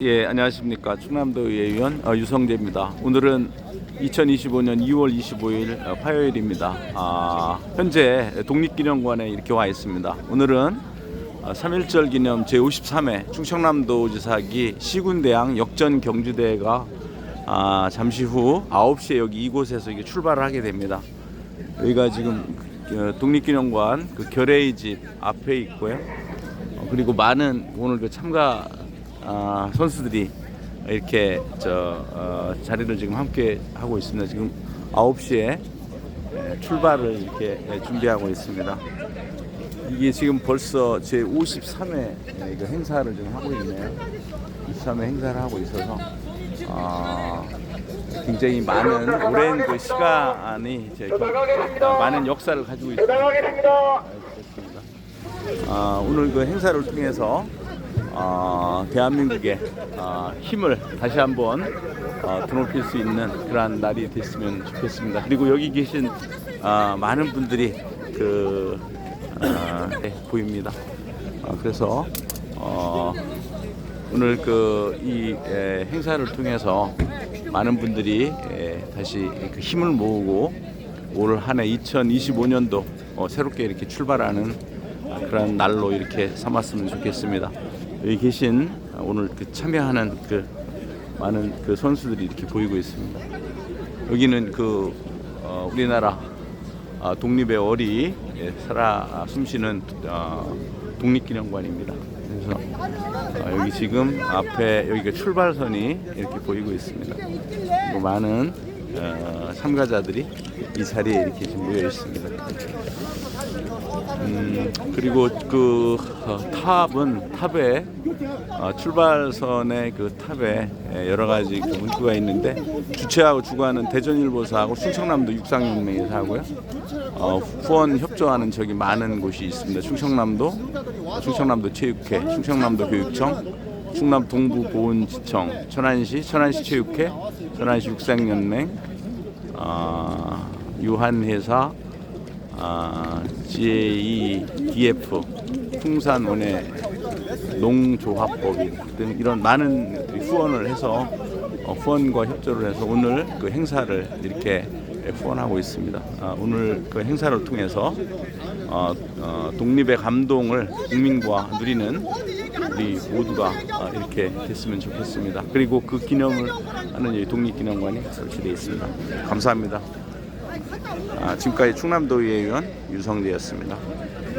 예, 안녕하십니까. 충남도의회 의원 어, 유성재입니다. 오늘은 2025년 2월 25일 어, 화요일입니다. 아, 현재 독립기념관에 이렇게 와 있습니다. 오늘은 어, 3.1절 기념 제53회 충청남도 지사기 시군대항 역전 경주대회가 아, 잠시 후 9시에 여기 이곳에서 이게 출발을 하게 됩니다. 여기가 지금 어, 독립기념관 그 결의의 집 앞에 있고요. 어, 그리고 많은 오늘 그 참가 아, 선수들이 이렇게 저 어, 자리를 지금 함께 하고 있습니다. 지금 9시에 예, 출발을 이렇게 예, 준비하고 있습니다. 이게 지금 벌써 제 53회 그 행사를 지금 하고 있네요. 23회 행사를 하고 있어서 아, 굉장히 많은 오랜 그 시간이 이제 많은 역사를 가지고 있습니다. 아, 오늘 그 행사를 통해서 아, 대한민국의 아, 힘을 다시 한번 어, 드높일 수 있는 그러한 날이 됐으면 좋겠습니다. 그리고 여기 계신 아, 많은 분들이 그 아, 네, 보입니다. 아, 그래서 어, 오늘 그 이 행사를 통해서 많은 분들이 에, 다시 그 힘을 모으고 올 한해 2025년도 어, 새롭게 이렇게 출발하는 아, 그런 날로 이렇게 삼았으면 좋겠습니다. 여기 계신 오늘 그 참여하는 그 많은 그 선수들이 이렇게 보이고 있습니다. 여기는 그 어, 우리나라 아, 독립의 어리 예, 살아 아, 숨쉬는 어, 독립기념관입니다. 그래서 어, 여기 지금 앞에 여기가 출발선이 이렇게 보이고 있습니다. 그리고 많은 어, 참가자들이 이 자리에 이렇게 모여 있습니다. 음, 그리고 그 어, 탑은 탑에 어, 출발선의 그 탑에 예, 여러 가지 그 문구가 있는데 주최하고 주관은 대전일보사하고 충청남도 육상연맹에서 하고요. 어, 후원 협조하는 저기 많은 곳이 있습니다. 충청남도, 충청남도 체육회, 충청남도 교육청, 충남 동부 보훈지청, 천안시, 천안시 체육회, 천안시 육상연맹, 어, 유한회사, 아, GAE, DF, 풍산원의 농조합법인 등 이런 많은 후원을 해서 어, 후원과 협조를 해서 오늘 그 행사를 이렇게 후원하고 있습니다. 아, 오늘 그 행사를 통해서 어, 어, 독립의 감동을 국민과 누리는 우리 모두가 아, 이렇게 됐으면 좋겠습니다. 그리고 그 기념을 하는 이 독립기념관이 설치되어 있습니다. 감사합니다. 아, 지금까지 충남도의회 의원 유성재였습니다.